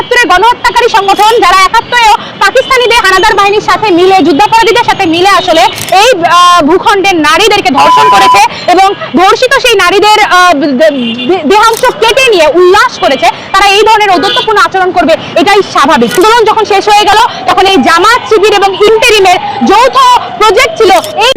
একাত্তরের গণহত্যাকারী সংগঠন যারা একাত্তরেও পাকিস্তানিদের হানাদার বাহিনীর সাথে মিলে, যুদ্ধাপরাধীদের সাথে মিলে আসলে এই ভূখণ্ডের নারীদেরকে ধর্ষণ করেছে এবং ধর্ষিত সেই নারীদের দেহাংশ কেটে নিয়ে উল্লাস করেছে। তারা এই ধরনের ঔদত্যপূর্ণ আচরণ করবে, এটাই স্বাভাবিক। আন্দোলন যখন শেষ হয়ে গেল, তখন এই জামাত শিবির এবং ইন্টেরিমের যৌথ প্রজেক্ট ছিল এই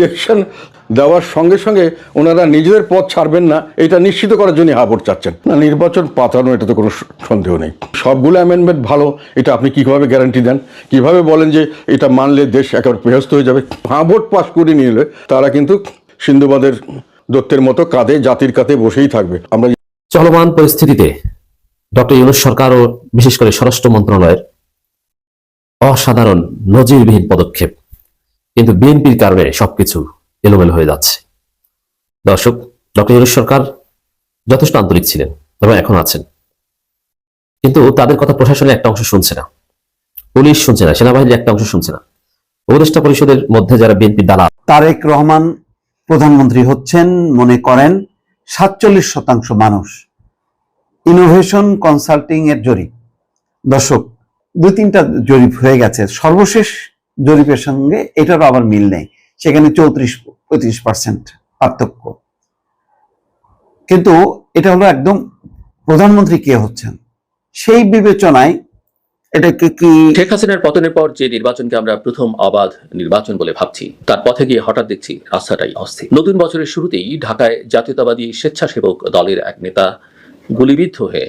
দেওয়ার সঙ্গে সঙ্গে ওনারা নিজেদের পথ ছাড়বেন না, এটা নিশ্চিত করার জন্য হাবর চাচ্ছেন। না, নির্বাচন পাতানো, এটা তো কোনো সন্দেহ নেই। সবগুলো অ্যামেন্ডমেন্ট ভালো, এটা আপনি কীভাবে গ্যারান্টি দেন? কীভাবে বলেন যে এটা মানলে দেশ একেবারে বেহস্ত হয়ে যাবে? হাবট পাস করে নিলে তারা কিন্তু সিন্ধুবাদের দত্তের মতো কাঁধে, জাতির কাঁধে বসেই থাকবে। আমরা চলমান পরিস্থিতিতে ডক্টর ইউনুস সরকার ও বিশেষ করে স্বরাষ্ট্র মন্ত্রণালয়ের অসাধারণ নজিরবিহীন পদক্ষেপ। কিন্তু বিএনপির কারণে সবকিছু এলোমেলো হয়ে যাচ্ছে। দর্শক, ডক্টর ইউনুস সরকার যথেষ্ট আন্তরিক ছিলেন এবং এখন আছেন। কিন্তু তাদের কথা প্রশাসনের একটা অংশ শুনছে না। পুলিশ শুনছে না, সেনাবাহিনীর একটা অংশ শুনছে না। উপদেষ্টা পরিষদের মধ্যে যারা বিএনপি দালাল, তারেক রহমান প্রধানমন্ত্রী হচ্ছেন মনে করেন সাতচল্লিশ শতাংশ মানুষ। ইনোভেশন কনসাল্টিং এর জরিপ। দর্শক, দুই তিনটা জরিপ হয়ে গেছে। সর্বশেষ জরিপের সঙ্গে এটারও আবার মিল নেই। সেখানে চৌত্রিশ পঁয়ত্রিশ পার্সেন্ট পার্থক্য। কিন্তু এটা হলো একদম প্রধানমন্ত্রী কে হচ্ছেন? সেই বিবেচনায় এটাকে কি শেখ হাসিনার পতনের পর যে নির্বাচনকে আমরা প্রথম অবাধ নির্বাচন বলে ভাবছি, তার পথে গিয়ে হঠাৎ দেখছি রাস্তাটাই অস্থির। নতুন বছরের শুরুতেই ঢাকায় জাতীয়তাবাদী স্বেচ্ছাসেবক দলের এক নেতা গুলিবিদ্ধ হয়ে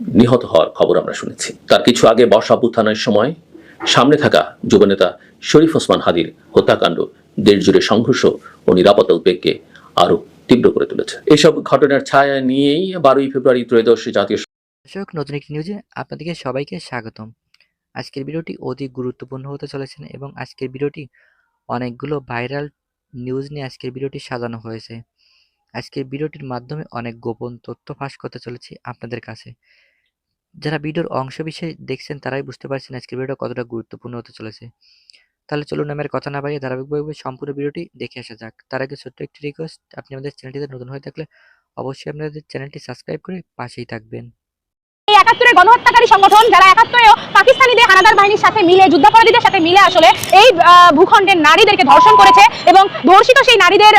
নিহত হওয়ার খবর আমরা শুনেছি। তার কিছু আগে বর্ষা অভ্যুত্থানের সময় সামনে থাকা যুবনেতা শরীফ ওসমান হাদির হত্যাকাণ্ড দেশ জুড়ে সংঘর্ষ ও নিরাপত্তা উদ্বেগকে আরও তীব্র করে তুলেছে। এসব ঘটনার ছায়া নিয়েই বারোই ফেব্রুয়ারি ত্রয়োদশ জাতীয় দর্শক, নতুন একটি নিউজে আপনাদেরকে সবাইকে স্বাগতম। আজকের ভিডিওটি অধিক গুরুত্বপূর্ণ হতে চলেছে এবং আজকের ভিডিওটি অনেকগুলো ভাইরাল নিউজ নিয়ে আজকের ভিডিওটি সাজানো হয়েছে। আজকের ভিডিওটির মাধ্যমে অনেক গোপন তথ্য ফাঁস করতে চলেছি আপনাদের কাছে। যারা ভিডিওর অংশ বিশেষ দেখছেন তারাই বুঝতে পারছেন আজকের ভিডিওটা কতটা গুরুত্বপূর্ণ হতে চলেছে। তাহলে চলুন আমার কথা না বাড়িয়ে ধারাবাহিকভাবে সম্পূর্ণ ভিডিওটি দেখে আসা যাক। তার আগে ছোট্ট একটি রিকোয়েস্ট আপনি আমাদের চ্যানেলটিতে নতুন হয়ে থাকলে অবশ্যই আপনাদের চ্যানেলটি সাবস্ক্রাইব করে পাশেই থাকবেন। একাত্তরের গণহত্যাকারী সংগঠন যারা একাত্তরেও পাকিস্তানিদের হানাদার বাহিনীর সাথে মিলে, যুদ্ধাপরাধীদের সাথে মিলে আসলে এই ভূখণ্ডের নারীদেরকে ধর্ষণ করেছে এবং ধর্ষিত সেই নারীদের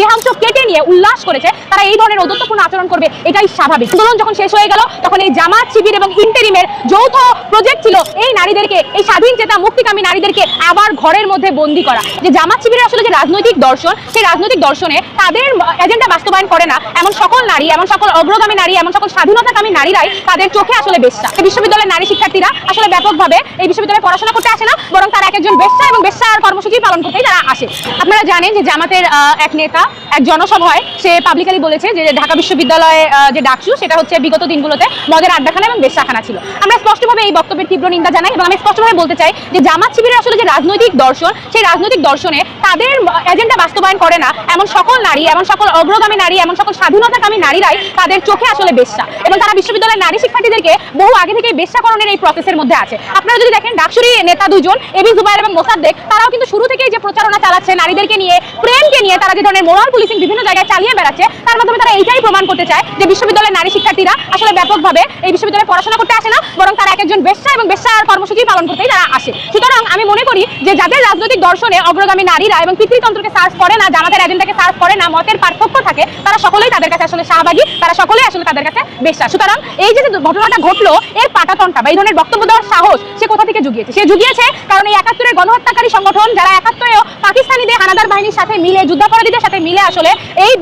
দেহাংশ কেটে নিয়ে উল্লাস করেছে, তারা এই ধরনের ঔদত্যপূর্ণ আচরণ করবে, এটাই স্বাভাবিক। আন্দোলন যখন শেষ হয়ে গেল, তখন এই জামাত শিবির এবং ইন্টেরিমের যৌথ প্রজেক্ট ছিল এই নারীদেরকে, এই স্বাধীন চেতা মুক্তিকামী নারীদেরকে আবার ঘরের মধ্যে বন্দি করা। যে জামাত শিবিরের আসলে যে রাজনৈতিক দর্শন, সেই রাজনৈতিক দর্শনে তাদের এজেন্ডা বাস্তবায়ন করে না, এমন সকল নারী, এমন সকল অগ্রগামী নারী, এমন সকল স্বাধীনতাকামী নারীরাই তাদের চোখে আসলে বেশ্যা। এই বিশ্ববিদ্যালয়ের নারী শিক্ষার্থীরা আসলে ব্যাপকভাবে এই বিশ্ববিদ্যালয়ে পড়াশোনা করতে আসে না, বরং তারা এক একজন বেশ্যা এবং বেশ্যার কর্মসূচি পালন করতেই তারা আসে। আপনারা জানেন যে জামাতের এক নেতা, এক জনসভায় সে পাবলিকালি বলেছে যে ঢাকা বিশ্ববিদ্যালয়ে যে ডাকসু, সেটা হচ্ছে বিগত দিনগুলোতে মদের আড্ডাখানা এবং বেশ্যাখানা ছিল। আমরা স্পষ্টভাবে এই বক্তব্যের তীব্র নিন্দা জানাই এবং আমি স্পষ্টভাবে বলতে চাই যে জামাত শিবিরের আসলে যে রাজনৈতিক দর্শন, সেই রাজনৈতিক দর্শনে তাদের এজেন্ডা বাস্তবায়ন করে না এমন সকল নারী, এমন সকল অগ্রগামী নারী, এমন সকল স্বাধীনতাকামী নারীরাই তাদের চোখে আসলে বেশ্যা। এবং তারা বিশ্ববিদ্যালয়ের নারী শিক্ষার্থীদেরকে বহু আগে থেকে বেশ্যাকরণের এই প্রসেসের মধ্যে আছে। আপনারা যদি দেখেন, ডাকসুরি নেতা দুজন এবি জুবাইর এবং মোসাদ্দেক, তারাও কিন্তু শুরু থেকেই যে প্রচারণা চালাচ্ছে, নারীদেরকে নিয়ে, প্রেমকে নিয়ে তারা যে ধরনের মোরাল পুলিশিং বিভিন্ন জায়গায় চালিয়ে বেড়াচ্ছে, তার মাধ্যমে তারা এইটাই প্রমাণ করতে চায় যে বিশ্ববিদ্যালয়ের নারী শিক্ষার্থীরা আসলে ব্যাপকভাবে এই বিশ্ববিদ্যালয়ে পড়াশোনা করতে আসে না, বরং তারা এক একজন বেশ্যা এবং বেশ্যার কর্মসূচি পালন করতেই তারা আসে। সুতরাং আমি মনে করি যে যাদের রাজনৈতিক দর্শনে অগ্রগামী নারীরা এবং পিতৃতন্ত্রকে সার্চ করে না, জামাতের এজেন্ডাকে সার্চ করে না, মতের পার্থক্য থাকে, তারা সকলেই তাদের কাছে আসলে শাহবাগী, তারা সকলেই আসলে তাদের কাছে বেশ্যা। সুতরাং এই যে ঘটনাটা ঘটলো, এর পাটাতনটা বা এই ধরনের বক্তব্য দেওয়ার সাহস সে কোথা থেকে জুগিয়েছে? সে জুগিয়েছে কারণ এই একাত্তরের গণহত্যাকারী সংগঠন যারা একাত্তরেও পাকিস্তানিদের হানাদার বাহিনীর সাথে মিলে, যুদ্ধাপরাধীদের সাথে মিলে আসলে এই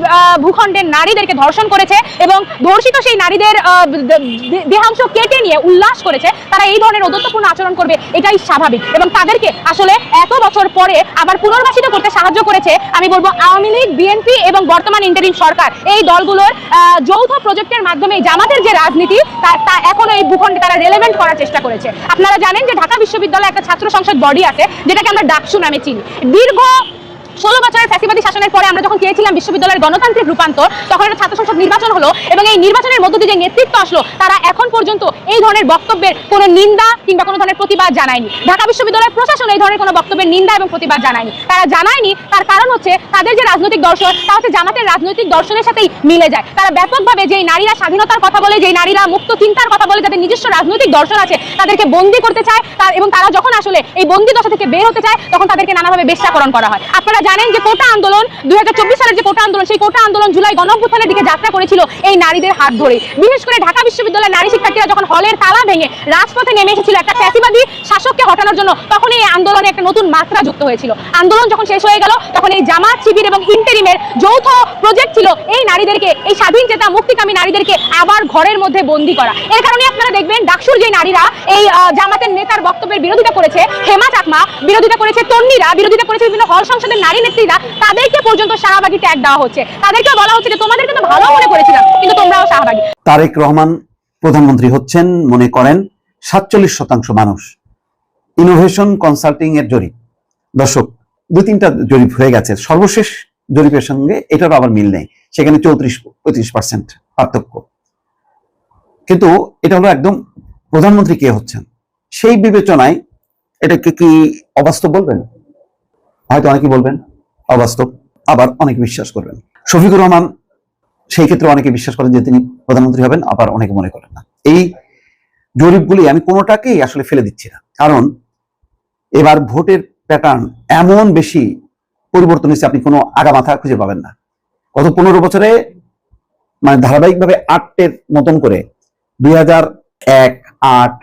ভূখণ্ডের নারীদেরকে ধর্ষণ করেছে এবং ধর্ষিত সেই নারীদের দেহাংশ কেটে নিয়ে উল্লাস করেছে, তারা এই ধরনের ঔদত্যপূর্ণ আচরণ করবে, এটাই স্বাভাবিক। এবং তাদেরকে আসলে এত বছর পরে আবার পুনর্বাসিত করতে সাহায্য করেছে, আমি বলব আওয়ামী লীগ, বিএনপি এবং বর্তমান ইন্টারিম সরকার। এই দলগুলোর যৌথ প্রজেক্টের মাধ্যমে জামাতের যে রাজনীতি তা তা এখনও এই ভূখণ্ডে তারা রেলেভেন্ট করার চেষ্টা করেছে। আপনারা জানেন যে ঢাকা বিশ্ববিদ্যালয়ে একটা ছাত্র সংসদ বডি আছে, যেটাকে আমরা ডাকসু নামে চিনি। দীর্ঘ ষোলো বছরের ফ্যাসিবাদী শাসনের পরে আমরা যখন চেয়েছিলাম বিশ্ববিদ্যালয়ের গণতান্ত্রিক রূপান্তর, তখন একটা ছাত্র সংসদ নির্বাচন হলো এবং এই নির্বাচনের মধ্য দিয়ে যে নেতৃত্ব আসলো, তারা এখন পর্যন্ত এই ধরনের বক্তব্যের কোনো নিন্দা কিংবা কোনো ধরনের প্রতিবাদ জানায়নি। ঢাকা বিশ্ববিদ্যালয় প্রশাসন এই ধরনের কোনো বক্তব্যের নিন্দা এবং প্রতিবাদ জানায়নি। তারা জানায়নি, তার কারণ হচ্ছে তাদের যে রাজনৈতিক দর্শন, তা হচ্ছে জামাতের রাজনৈতিক দর্শনের সাথেই মিলে যায়। তারা ব্যাপকভাবে যেই নারীরা স্বাধীনতার কথা বলে, যেই নারীরা মুক্ত চিন্তার কথা বলে, যাদের নিজস্ব রাজনৈতিক দর্শন আছে, তাদেরকে বন্দি করতে চায়, তার এবং তারা যখন আসলে এই বন্দি দশা থেকে বের হতে চায়, তখন তাদেরকে নানাভাবে বেশ্যাকরণ করা হয়। আপনারা জানেন যে কোটা আন্দোলন, দুই সালের যে কোটা আন্দোলন, সেই কোটা আন্দোলন জুলাই গণঅভ্যুত্থানের দিকে যাত্রা করেছিল এই নারীদের হাত ধরে। বিশেষ করে ঢাকা বিশ্ববিদ্যালয়ের নারী শিক্ষার্থীরা যখন হলের তালা ভেঙে রাজপথে নেমে এসেছিল একটা ফ্যাসিবাদী শাসককে হটানোর জন্য, তখন এই আন্দোলনে একটা নতুন মাত্রা যুক্ত হয়েছিল। আন্দোলন যখন শেষ হয়ে গেল, তখন এই জামাত শিবির এবং ইন্টেরিমের যৌথ প্রজেক্ট ছিল এই নারীদেরকে এই স্বাধীন চেতা মুক্তিকামী নারীদেরকে আবার ঘরের মধ্যে বন্দি করা। এর কারণে আপনারা দেখবেন ডাকসুর যে নারীরা এই জামাতের নেতার বক্তব্যের বিরোধিতা করেছে, হেমা চাকমা বিরোধিতা করেছে তন্নিরা বিরোধিতা করেছে, বিভিন্ন হল সংসদের নারী নেত্রীরা, তাদেরকে পর্যন্ত শাহবাগী ট্যাগ দেওয়া হচ্ছে। তাদেরকে বলা হচ্ছে যে তোমাদেরকে তো ভালো মনে করেছিলাম, কিন্তু তোমরাও শাহবাগী। তারেক রহমান প্রধানমন্ত্রী হচ্ছেন, মনে করেন, সাতচল্লিশ শতাংশ মানুষ। ইনোভেশন কনসাল্টিং এর জরিপ। দর্শক দুই তিনটা জরিপ হয়ে গেছে। সর্বশেষ জরিপের সঙ্গে এটারও আবার মিল নেই। সেখানে চৌত্রিশ, পঁয়ত্রিশ পার্সেন্ট পার্থক্য। কিন্তু এটা হলো একদম প্রধানমন্ত্রী কে হচ্ছেন? সেই বিবেচনায় এটাকে কি অবাস্তব বলবেন? হয়তো অনেকে বলবেন, অবাস্তব। আবার অনেকে বিশ্বাস করবেন। শফিকুর রহমান সেই ক্ষেত্রে অনেকে বিশ্বাস করেন যে তিনি প্রধানমন্ত্রী হবেন, আবার অনেকে মনে করেন না। এই জরিপগুলি আমি কোনোটাকেই আসলে ফেলে দিচ্ছি না। কারণ এবার ভোটের প্যাটার্ন এমন বেশি পরিবর্তন হয়েছে, আপনি কোনো আগা মাথা খুঁজে পাবেন না। গত পনেরো বছরে মানে ধারাবাহিকভাবে আটের মতন করে দুই হাজার এক, আট,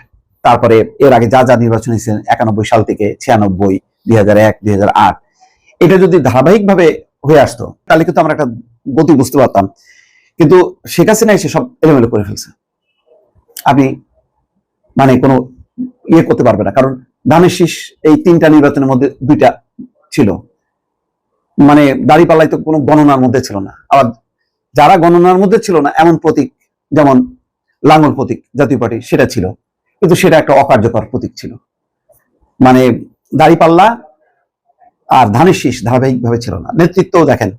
তারপরে এর আগে যা যা নির্বাচন হয়েছে, একানব্বই সাল থেকে ছিয়ানব্বই, দুই হাজার এক, দুই হাজার আট, এটা যদি ধারাবাহিকভাবে হয়ে আসতো, তাহলে কিন্তু আমরা একটা গতি বুঝতে পারতাম। কিন্তু শেখ হাসিনা এসে সব এলোমেলো করে ফেলছে। আপনি মানে কোনো ইয়ে করতে পারবে না, কারণ ধানের শীষ এই তিনটা নির্বাচনের মধ্যে দুইটা ছিল। মানে দাড়িপাল্লাই তো কোনো গণনার মধ্যে ছিল না। আবার যারা গণনার মধ্যে ছিল না, এমন প্রতীক যেমন লাঙ্গল প্রতীক জাতীয় পার্টি, সেটা ছিল। কিন্তু সেটা একটা অকার্যকর প্রতীক ছিল। মানে দাড়িপাল্লা আর ধানের শীষ ধারাবাহিকভাবে ছিল না। নেতৃত্বও দেখেন,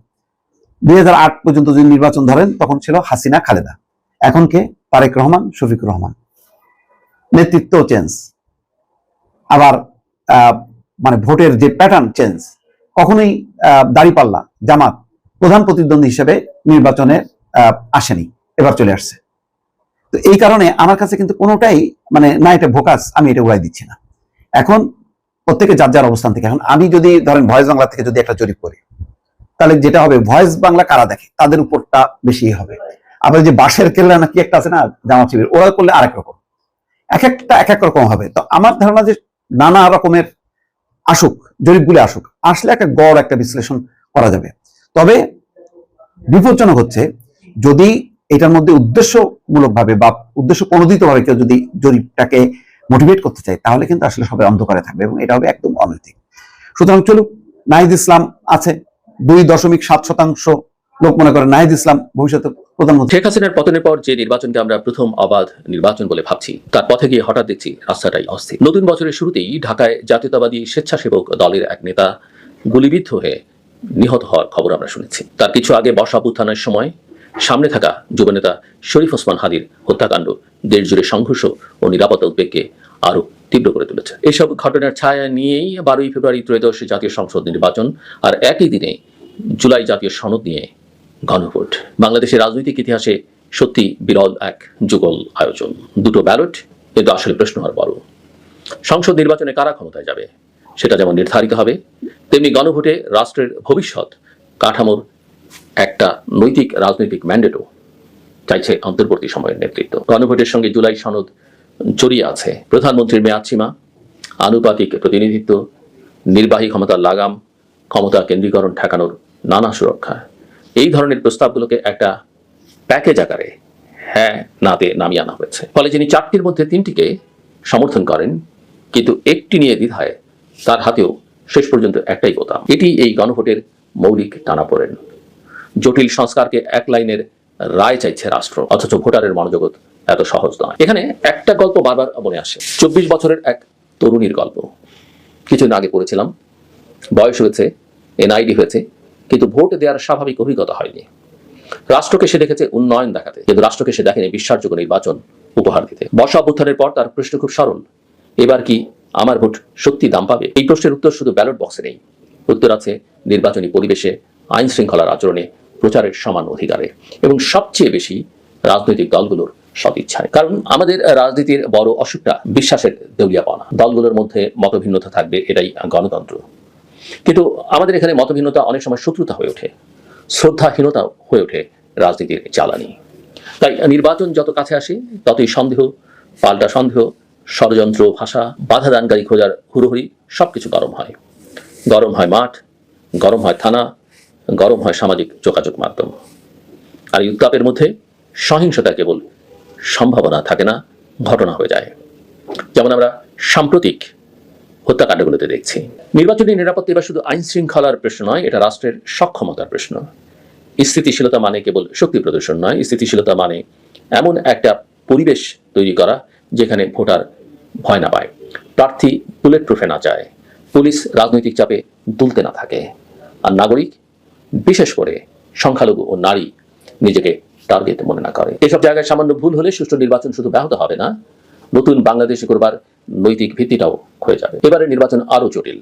দুই হাজার আট পর্যন্ত যদি নির্বাচন ধরেন, তখন ছিল হাসিনা, খালেদা। এখন কে? তারেক রহমান শফিক রহমান। নেতৃত্ব চেঞ্জ আবার মানে ভোটের যে প্যাটার্ন চেঞ্জ কখনোই দাঁড়িপাল্লা, জামাত, প্রধান প্রতিদ্বন্দ্বী হিসেবে নির্বাচনে আসেনি, এবার চলে আসছে। তো এই কারণে আমার কাছে কিন্তু কোনোটাই মানে না, এটা ভোকাস, আমি এটা উড়াই দিচ্ছি না। এখন প্রত্যেকে যার যার অবস্থান থেকে, এখন আমি যদি, ধরেন, ভয়েস বাংলা থেকে যদি একটা জরিপ করি, তাহলে যেটা হবে, ভয়েস বাংলা কারা দেখে? তাদের উপরটা বেশি হবে। আবার যে বাঁশের কেল্লা নাকি একটা আছে না, জামাত শিবির ওরা করলে আরেক রকম। এক একটা, এক এক রকম হবে। তো আমার ধারণা যে নানা রকমের আসুক জরিপগুলি আসুক, আসলে একটা গড় একটা বিশ্লেষণ করা যাবে। তবে বিপজ্জনক হচ্ছে, যদি এটার মধ্যে উদ্দেশ্যমূলকভাবে বা উদ্দেশ্য প্রণোদিতভাবে কেউ যদি জরিপটাকে মোটিভেট করতে চায়, তাহলে কিন্তু আসলে সবাই অন্ধকারে থাকবে এবং এটা হবে একদম অনৈতিক। সুতরাং চলুক, নাহিদ ইসলাম আছে, দুই দশমিক সাত শতাংশ লোক মনে করে নাহিদ ইসলাম ভবিষ্যতে প্রধানমন্ত্রী। শেখ হাসিনার পতনের পর যে নির্বাচনকে আমরা প্রথম অবাধ নির্বাচন বলে ভাবছি, তার পথে গিয়ে হঠাৎ দেখছি রাস্তাটাই অস্থির। নতুন বছরের শুরুতেই ঢাকায় জাতীয়তাবাদী স্বেচ্ছাসেবক দলের এক নেতা গুলিবিদ্ধ হয়ে নিহত হওয়ার খবর আমরা শুনেছি। তার কিছু আগে বর্ষা উত্থানের সময় সামনে থাকা যুবনেতা শরীফ ওসমান হাদির হত্যাকাণ্ড দেশজুড়ে সংঘর্ষ ও নিরাপত্তা উদ্বেগকে আরও তীব্র করে তুলেছে। এসব ঘটনার ছায়া নিয়েই বারোই ফেব্রুয়ারি ত্রয়োদশ জাতীয় সংসদ নির্বাচন আর একই দিনে জুলাই জাতীয় সনদ নিয়ে গণভোট বাংলাদেশের রাজনৈতিক ইতিহাসে সত্যি বিরল এক যুগল আয়োজন। দুটো ব্যালট কিন্তু আসলে প্রশ্ন আর বড়। সংসদ নির্বাচনে কারা ক্ষমতায় যাবে, সেটা যেমন নির্ধারিত হবে, তেমনি গণভোটে রাষ্ট্রের ভবিষ্যৎ কাঠামোর একটা নৈতিক রাজনৈতিক ম্যান্ডেটও চাইছে অন্তর্বর্তী সময়ের নেতৃত্ব। গণভোটের সঙ্গে জুলাই সনদ জড়িয়ে আছে। প্রধানমন্ত্রীর মেয়াদসীমা আনুপাতিক প্রতিনিধিত্ব, নির্বাহী ক্ষমতার লাগাম, ক্ষমতা কেন্দ্রীকরণ ঠেকানোর নানা সুরক্ষা। এই ধরনের প্রস্তাবগুলোকে একটা প্যাকেজ আকারে হ্যাঁ নাতে নামিয়ে আনা হয়েছে। ফলে যিনি চারটির মধ্যে তিনটিকে সমর্থন করেন, কিন্তু একটি নিয়ে দ্বিধায় তার হাতেও শেষ পর্যন্ত একটাই বোতাম। এটি এই গণভোটের মৌলিক টানাপোড়েন। জটিল সংস্কারকে এক লাইনের রায় চাইছে রাষ্ট্র, অথচ ভোটারের মনোজগৎ এত সহজ নয়। এখানে একটা গল্প বারবার মনে আসে। চব্বিশ বছরের এক তরুণীর গল্প। কিছুদিন আগে পড়েছিলাম। বয়স হয়েছে, এনআইডি হয়েছে। কিন্তু ভোট দেওয়ার স্বাভাবিক অভিজ্ঞতা হয়নি। রাষ্ট্রকে সে দেখেছে উন্নয়ন দেখাতে। কিন্তু রাষ্ট্রকে সে দেখেনি বিশ্বাসযোগ্য নির্বাচন উপহার দিতে। বর্ষা অভ্যুত্থানের পর তার প্রশ্ন খুব সরল। এবার কি আমার ভোট সত্যি দাম পাবে? এই প্রশ্নের উত্তর শুধু ব্যালট বক্সে নেই। উত্তর আছে, নির্বাচনী পরিবেশে আইন শৃঙ্খলার আচরণে প্রচারের সমান অধিকারে। এবং সবচেয়ে বেশি রাজনৈতিক দলগুলোর সদিচ্ছায় কারণ আমাদের রাজনীতির বড় অসুখটা বিশ্বাসের দেউলিয়া দেউলিয়াপনা। দলগুলোর মধ্যে মতভিন্নতা থাকবে, এটাই গণতন্ত্র। কিন্তু আমাদের এখানে মতভিন্নতা অনেক সময় শত্রুতা হয়ে ওঠে, শ্রদ্ধাহীনতা হয়ে ওঠে রাজনীতির জ্বালানি। তাই নির্বাচন যত কাছে আসে, ততই সন্দেহ, পাল্টা সন্দেহ, ষড়যন্ত্র, ভাষা বাধা দানকারী খোঁজার হুড়োহুড়ি সবকিছু গরম হয়। গরম হয় মাঠ, গরম হয় থানা, গরম হয় সামাজিক যোগাযোগ মাধ্যম। আর এই উত্তাপের মধ্যে সহিংসতা কেবল সম্ভাবনা থাকে না, ঘটনা হয়ে যায়। যেমন আমরা সাম্প্রতিক হত্যাকাণ্ডগুলোতে দেখছি। নির্বাচনী নিরাপত্তা এবার শুধু আইন শৃঙ্খলার প্রশ্ন নয়, এটা রাষ্ট্রের সক্ষমতার প্রশ্ন। স্থিতিশীলতা মানে কেবল শক্তি প্রদর্শন নয়, স্থিতিশীলতা মানে এমন একটা পরিবেশ তৈরি করা যেখানে ভোটার ভয় না পায়, প্রার্থী বুলেট প্রুফে না যায়, পুলিশ রাজনৈতিক চাপে দুলতে না থাকে, আর নাগরিক, বিশেষ করে সংখ্যালঘু ও নারী নিজেকে টার্গেট মনে না করে। এসব জায়গায় সামান্য ভুল হলে সুষ্ঠু নির্বাচন শুধু ব্যাহত হবে না। নতুন বাংলাদেশ করবার নৈতিক ভিত্তিটাও ক্ষয়ে যাবে। এবারে নির্বাচন আরও জটিল,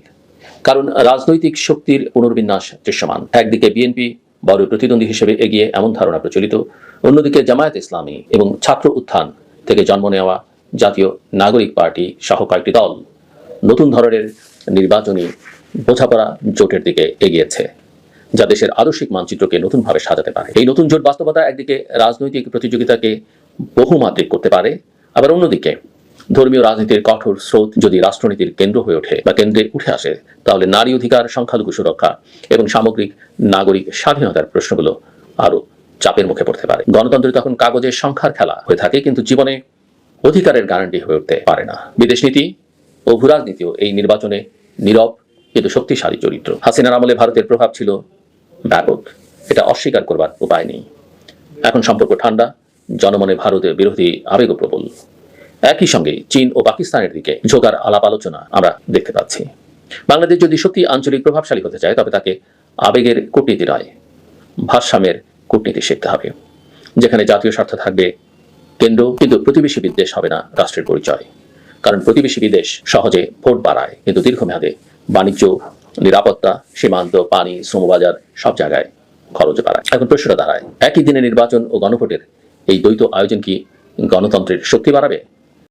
কারণ রাজনৈতিক শক্তির পুনর্বিন্যাস দৃশ্যমান। একদিকে বিএনপি বড় প্রতিদ্বন্দ্বী হিসেবে এগিয়ে এমন ধারণা প্রচলিত, অন্যদিকে জামায়াত ইসলামী এবং ছাত্র উত্থান থেকে জন্ম নেওয়া জাতীয় নাগরিক পার্টি সহ কয়েকটি দল নতুন ধরনের নির্বাচনী বোঝাপড়া জোটের দিকে এগিয়েছে, যা দেশের আদর্শিক মানচিত্রকে নতুনভাবে সাজাতে পারে। এই নতুন জোট বাস্তবতা একদিকে রাজনৈতিক প্রতিযোগিতাকে বহুমাত্রিক করতে পারে, আবার অন্যদিকে ধর্মীয় রাজনীতির কঠোর স্রোত যদি রাষ্ট্রনীতির কেন্দ্র হয়ে ওঠে বা কেন্দ্রে উঠে আসে, তাহলে নারী অধিকার, সংখ্যালঘু সুরক্ষা এবং সামগ্রিক নাগরিক স্বাধীনতার প্রশ্নগুলো আরও চাপের মুখে পড়তে পারে। গণতন্ত্র তখন কাগজের সংখ্যার খেলা হয়ে থাকে, কিন্তু জীবনে অধিকারের গ্যারান্টি হয়ে উঠতে পারে না। বিদেশ নীতি ও ভূরাজনীতিও এই নির্বাচনে নীরব কিন্তু শক্তিশালী চরিত্র। হাসিনার আমলে ভারতের প্রভাব ছিল ব্যাপক। এটা অস্বীকার করবার উপায় নেই। এখন সম্পর্ক ঠান্ডা, জনমনে ভারতের বিরোধী আবেগও প্রবল একই সঙ্গে চীন ও পাকিস্তানের দিকে ঝোকার আলাপ আলোচনা আমরা দেখতে পাচ্ছি। বাংলাদেশ যদি সত্যি আঞ্চলিক প্রভাবশালী হতে চায়, তবে তাকে আবেগের কূটনীতি নয়, ভারসাম্যের কূটনীতি শিখতে হবে, যেখানে জাতীয় স্বার্থ থাকবে কেন্দ্র, কিন্তু প্রতিবেশী বিদ্বেষ হবে না রাষ্ট্রের পরিচয়। কারণ প্রতিবেশী বিদেশ সহজে ভোট বাড়ায়, কিন্তু দীর্ঘমেয়াদে বাণিজ্য, নিরাপত্তা, সীমান্ত, পানি, শ্রমবাজার সব জায়গায় খরচ বাড়ায়। এখন প্রশ্নটা দাঁড়ায়, একই দিনে নির্বাচন ও গণভোটের এই দ্বৈত আয়োজন কি গণতন্ত্রের শক্তি বাড়াবে?